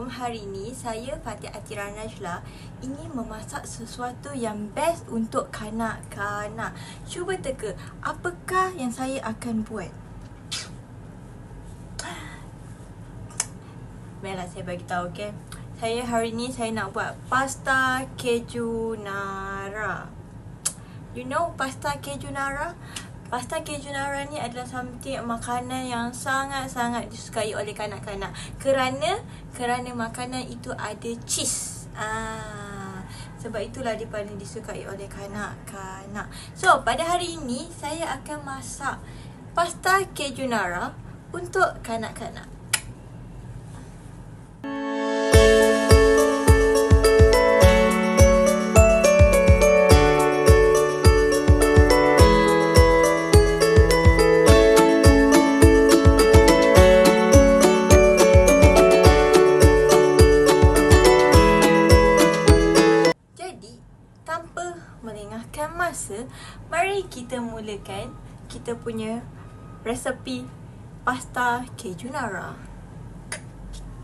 Assalamualaikum. hari ini saya Fatih Atira Najla ingin memasak sesuatu yang best untuk kanak-kanak. Cuba teka apakah yang saya akan buat. Baiklah saya bagi tahu okey. Saya hari ini saya nak buat pasta keju nara. You know pasta keju nara? Pasta keju nara ni adalah something makanan yang sangat-sangat disukai oleh kanak-kanak kerana kerana makanan itu ada cheese. Ah, sebab itulah dia paling disukai oleh kanak-kanak. So, pada hari ini saya akan masak pasta keju nara untuk kanak-kanak. Mari kita mulakan kita punya resepi pasta keju nara.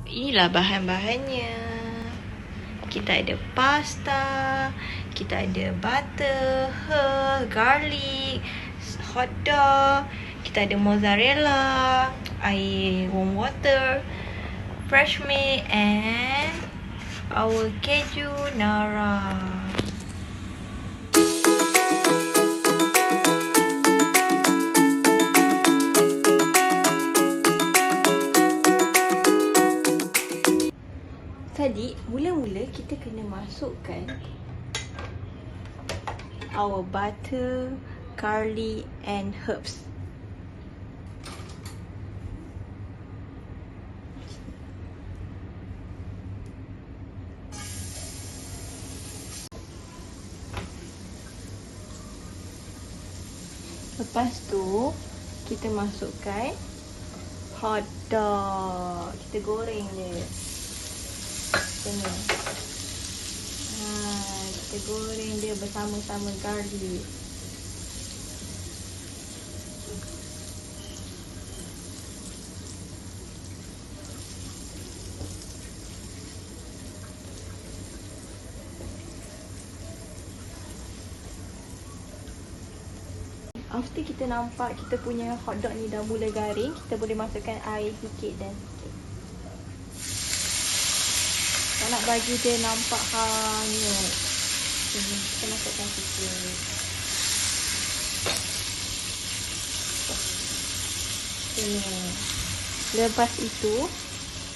Inilah bahan-bahannya. Kita ada pasta, kita ada butter, herb, garlic, hot dog, kita ada mozzarella, air warm water, fresh milk and our keju nara. Masukkan our butter, garlic and herbs. Lepas tu, kita masukkan hot dog. Kita goreng dia kita goreng dia bersama-sama garlic After kita nampak kita punya hotdog ni dah mula garing, kita boleh masukkan air sikit dan sikit. Tak nak bagi dia nampak hanyut. Sini, kita masukkan sikit. Sini. Lepas itu,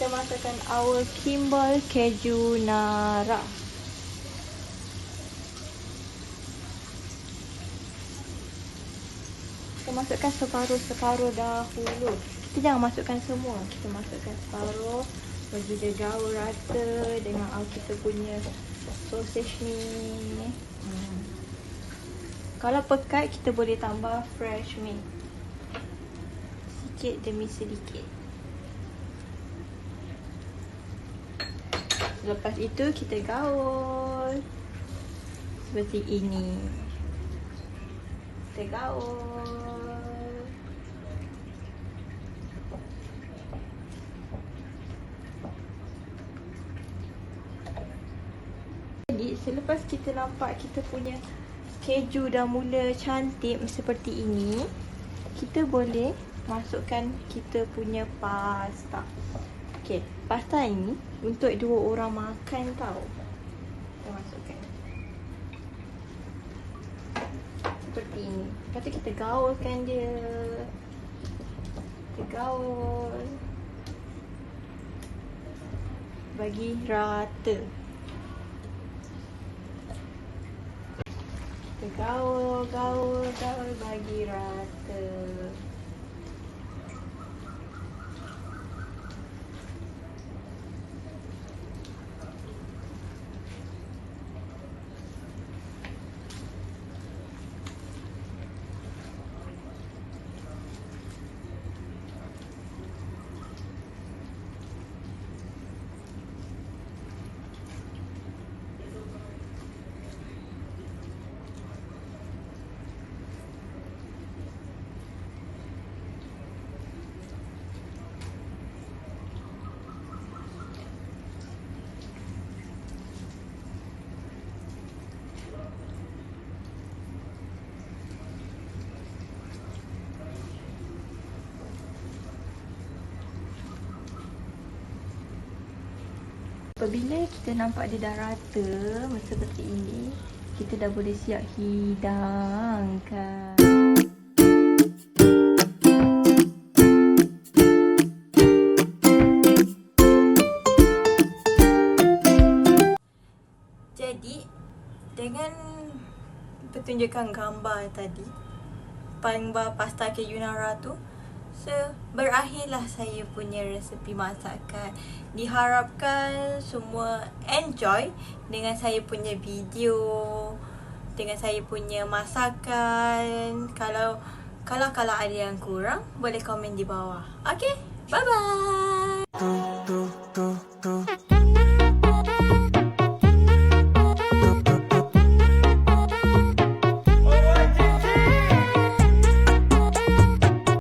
kita masukkan our Kimball Keju Nara. Kita masukkan separuh-separuh dahulu. Kita jangan masukkan semua. Kita masukkan separuh bagi dia gaul rata dengan uh, kita punya sausage ni. Hmm. Kalau pekat kita boleh tambah fresh milk. Sikit demi sedikit. Lepas itu kita gaul seperti ini. Kita gaul. Selepas kita nampak kita punya keju dah mula cantik seperti ini kita boleh masukkan kita punya pasta. Ok pasta ini untuk dua orang makan tau. Kita masukkan. Seperti ini. Lepas tu kita gaulkan dia. Kita gaul. Bagi rata gaul, gaul, gaul bagi rata. Apabila kita nampak dia dah rata macam seperti ini, kita dah boleh siap hidangkan. Jadi, dengan pertunjukan gambar tadi, gambar pasta keju nara tu, so berakhirlah saya punya resepi masakan. Diharapkan semua enjoy dengan saya punya video, dengan saya punya masakan. Kalau kalau kalau ada yang kurang, boleh komen di bawah. Okay, bye bye.